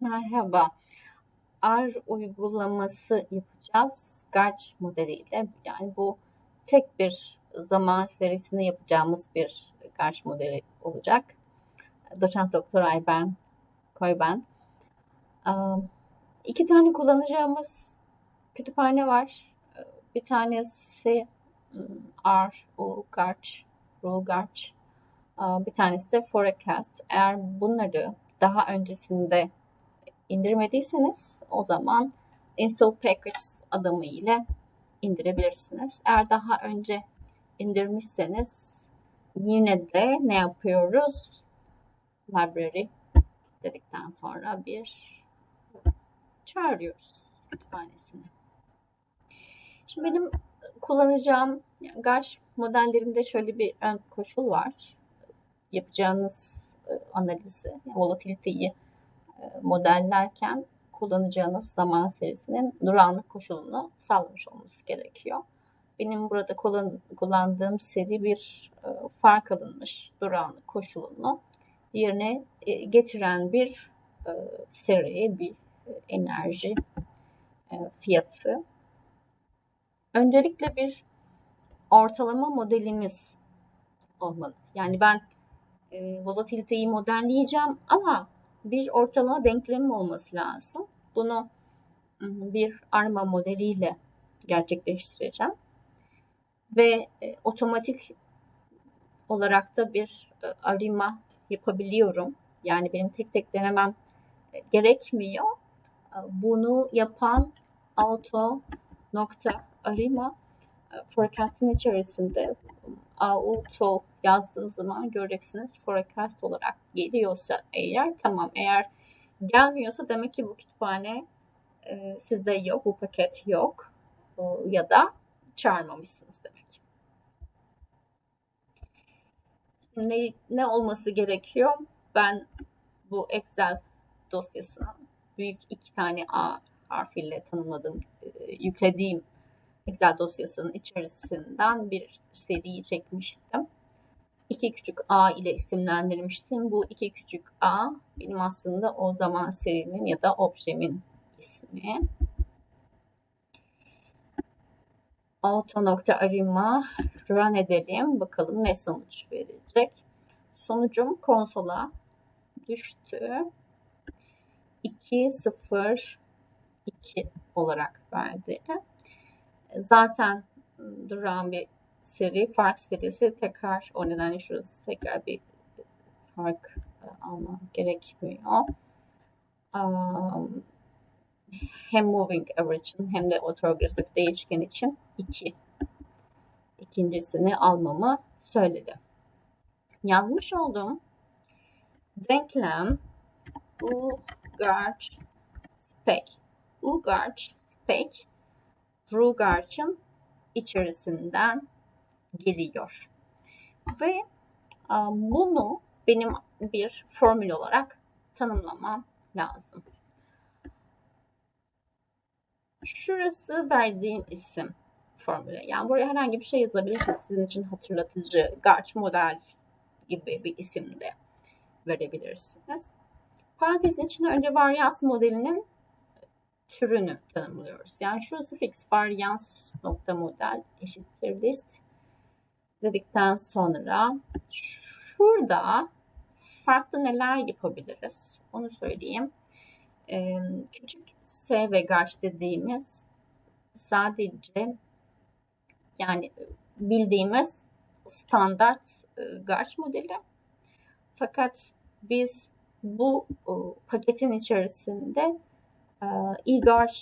Merhaba. R uygulaması yapacağız. Garch modeliyle. Yani bu tek bir zaman serisinde yapacağımız bir Garch modeli olacak. Doçent Doktor Ayben Koyben. İki tane kullanacağımız kütüphane var. Bir tanesi hmm, R, U, Garch, Ru. Aa, Bir tanesi de Forecast. Eğer bunları daha öncesinde indirmediyseniz o zaman install packages adımı ile indirebilirsiniz. Eğer daha önce indirmişseniz yine de ne yapıyoruz? Library dedikten sonra bir çağırıyoruz kütüphanesine. Şimdi benim kullanacağım yani modellerinde şöyle bir ön koşul var. Yapacağınız e, analizi, volatiliteyi modellerken kullanacağınız zaman serisinin durağanlık koşulunu sağlamış olması gerekiyor. Benim burada kullan, kullandığım seri bir e, fark alınmış durağanlık koşulunu yerine e, getiren bir e, seri, bir enerji fiyatı. Öncelikle bir ortalama modelimiz olmalı. Yani ben volatiliteyi modelleyeceğim ama bir ortalama denklemim olması lazım. Bunu bir ARMA modeliyle gerçekleştireceğim. Ve e, otomatik olarak da bir e, arima yapabiliyorum. Yani benim tek tek denemem e, gerekmiyor. E, Bunu yapan auto arima e, forecast'in içerisinde auto yazdığım zaman göreceksiniz forecast olarak geliyorsa eğer tamam eğer gelmiyorsa demek ki bu kütüphane e, sizde yok bu paket yok O, ya da çağırmamışsınız demek. Şimdi ne, ne olması gerekiyor? Ben bu Excel dosyasını büyük iki tane A harfiyle tanımladığım, e, yüklediğim Excel dosyasının içerisinden bir seriyi çekmiştim. İki küçük A ile isimlendirmiştim. Bu iki küçük A benim aslında o zaman serimin ya da objemin ismi. Auto.arima run edelim. Bakalım ne sonuç verecek. Sonucum konsola düştü. 2 0 2 olarak verdi. Zaten duran bir seri, fark serisi tekrar o nedenle şurası tekrar bir fark e, alma gerekmiyor. Um, hem moving average için hem de autoregressive değişken için iki ikincisini almamı söyledi. Yazmış olduğum denklem UGARCH spec UGARCH spec Rugarch'ın içerisinden geliyor. Ve a, bunu benim bir formül olarak tanımlamam lazım. Şurası verdiğim isim formülü. Yani buraya herhangi bir şey yazabilirsiniz. Sizin için hatırlatıcı, Garch model gibi bir isim de verebilirsiniz. Parantezin içine önce varyans modelinin türünü tanımlıyoruz. Yani şurası fix varyans nokta model eşittir list dedikten sonra şurada farklı neler yapabiliriz onu söyleyeyim. Ee, küçük S ve Garch dediğimiz sadece yani bildiğimiz standart e, Garch modeli. Fakat biz bu e, paketin içerisinde e, e-Garch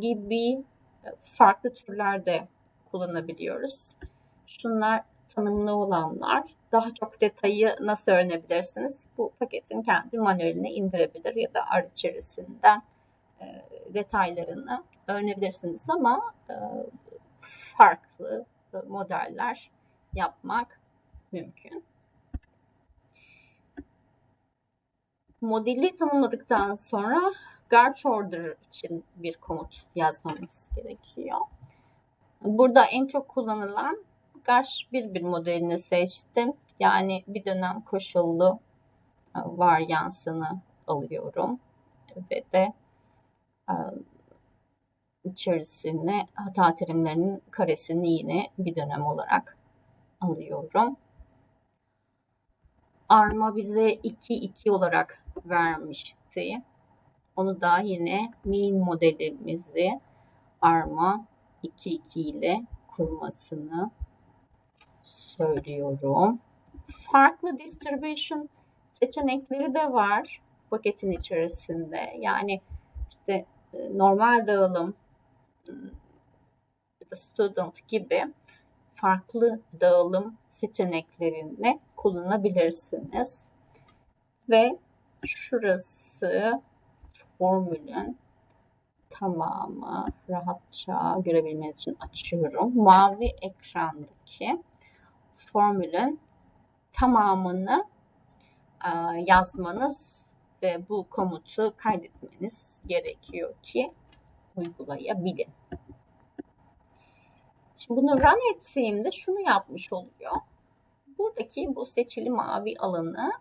gibi farklı türlerde kullanabiliyoruz. Şunlar tanımlı olanlar. Daha çok detayı nasıl öğrenebilirsiniz? Bu paketin kendi manueline indirebilir ya da ar içerisinden e, detaylarını öğrenebilirsiniz ama e, farklı modeller yapmak mümkün. Modeli tanımladıktan sonra Garch Order için bir komut yazmamız gerekiyor. Burada en çok kullanılan Garch 1.1 modelini seçtim. Yani bir dönem koşullu varyansını alıyorum. ve de e, içerisine hata terimlerinin karesini yine bir dönem olarak alıyorum. Arma bize 2 2 olarak vermişti. Onu da yine mean modelimizi arma 2 2 ile kurmasını söylüyorum. Farklı distribution seçenekleri de var paketin içerisinde. Yani işte e, normal dağılım da student gibi farklı dağılım seçeneklerini kullanabilirsiniz. Ve şurası formülün tamamı rahatça görebilmeniz için açıyorum. Mavi ekrandaki formülün tamamını e, yazmanız ve bu komutu kaydetmeniz gerekiyor ki uygulayabilin. Şimdi bunu run ettiğimde şunu yapmış oluyor. Buradaki bu seçili mavi alanı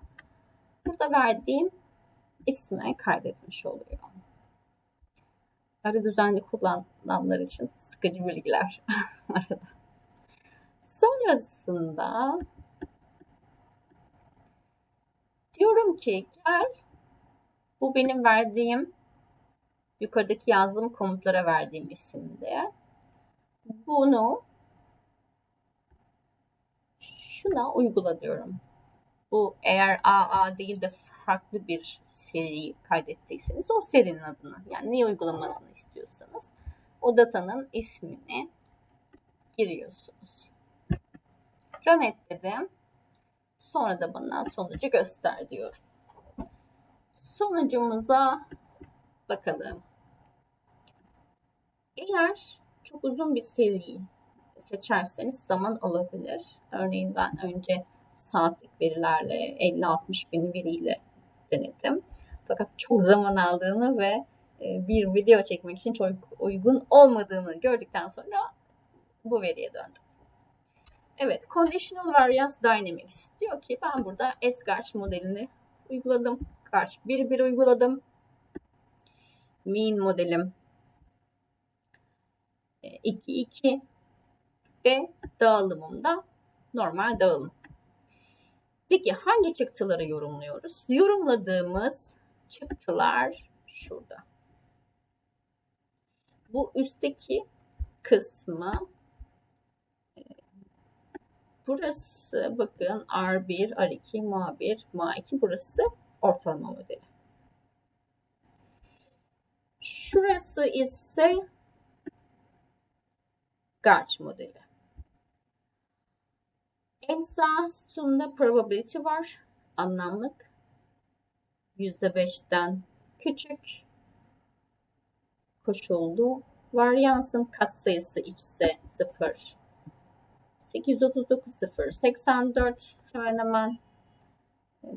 burada verdiğim isme kaydetmiş oluyor. Arı düzenli kullananlar için sıkıcı bilgiler arada. Sonrasında diyorum ki gel bu benim verdiğim yukarıdaki yazdığım komutlara verdiğim isimde. Bunu şuna uygula diyorum. Bu eğer AA değil de farklı bir seriyi kaydettiyseniz o serinin adını yani ne uygulamasını istiyorsanız o datanın ismini giriyorsunuz. Run et dedim. Sonra da bana sonucu göster diyor. Sonucumuza bakalım. Eğer çok uzun bir seri seçerseniz zaman alabilir. Örneğin ben önce saatlik verilerle 50-60 bin veriyle denedim. Fakat çok zaman aldığını ve e, bir video çekmek için çok uygun olmadığını gördükten sonra bu veriye döndüm. Evet, Conditional Variance Dynamics diyor ki ben burada S-Garch modelini uyguladım. Garch 1-1 uyguladım. Mean modelim 2-2 e, ve dağılımımda normal dağılım. Peki hangi çıktıları yorumluyoruz? Yorumladığımız çıktılar şurada. Bu üstteki kısmı burası bakın R1, R2, MA1, MA2 burası ortalama modeli. Şurası ise Garch modeli. En sağ sütunda probability var. Anlamlık. %5'ten küçük. Koşullu. Varyansın katsayısı içse 0. 839 0. 84 hemen hemen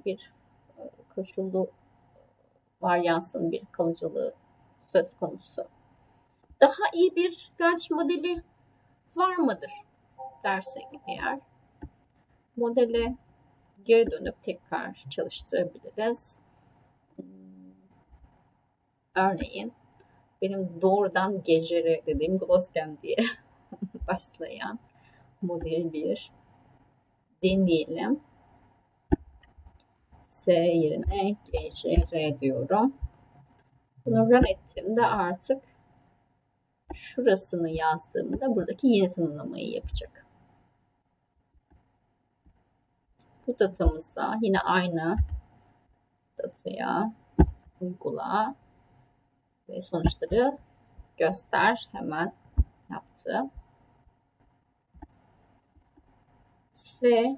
bir e, koşullu varyansın bir kalıcılığı söz konusu. Daha iyi bir Garch modeli var mıdır dersek eğer modele geri dönüp tekrar çalıştırabiliriz. Hmm, örneğin benim doğrudan geceri dediğim Gloscam diye başlayan model bir deneyelim. S yerine GCR diyorum. Bunu run ettiğimde artık şurasını yazdığımda buradaki yeni tanımlamayı yapacak. Bu datamızda yine aynı dataya uygula ve sonuçları göster. Hemen yaptı. Ve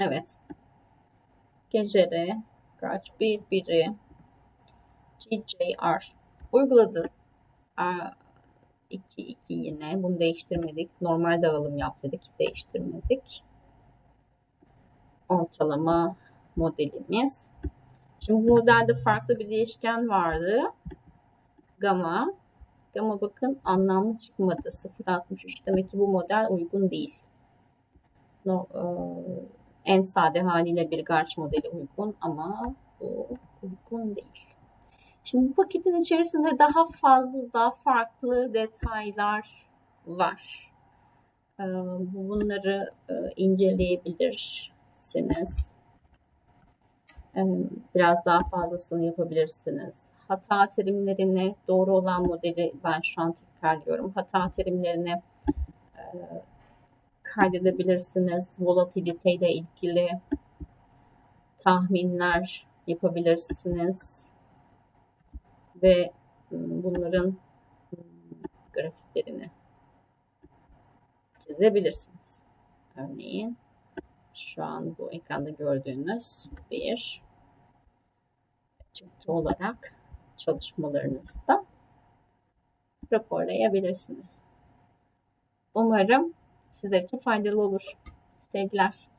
evet gecere kaç bir biri GJR uyguladı. 2 2 yine bunu değiştirmedik. Normal dağılım yap dedik. Değiştirmedik. Ortalama modelimiz. Şimdi bu modelde farklı bir değişken vardı. Gamma. Gamma bakın anlamlı çıkmadı. 0.63. Demek ki bu model uygun değil. No, e, En sade haliyle bir garç modeli uygun ama bu uygun değil. Şimdi bu paketin içerisinde daha fazla, daha farklı detaylar var. Ee, Bunları e, inceleyebilirsiniz. Ee, Biraz daha fazlasını yapabilirsiniz. Hata terimlerini doğru olan modeli ben şu an tekrarlıyorum. Hata terimlerini e, kaydedebilirsiniz. Volatilite ile ilgili tahminler yapabilirsiniz. Ve bunların grafiklerini çizebilirsiniz. Örneğin şu an bu ekranda gördüğünüz bir çıktı olarak çalışmalarınızda raporlayabilirsiniz. Umarım sizler için faydalı olur. Sevgiler.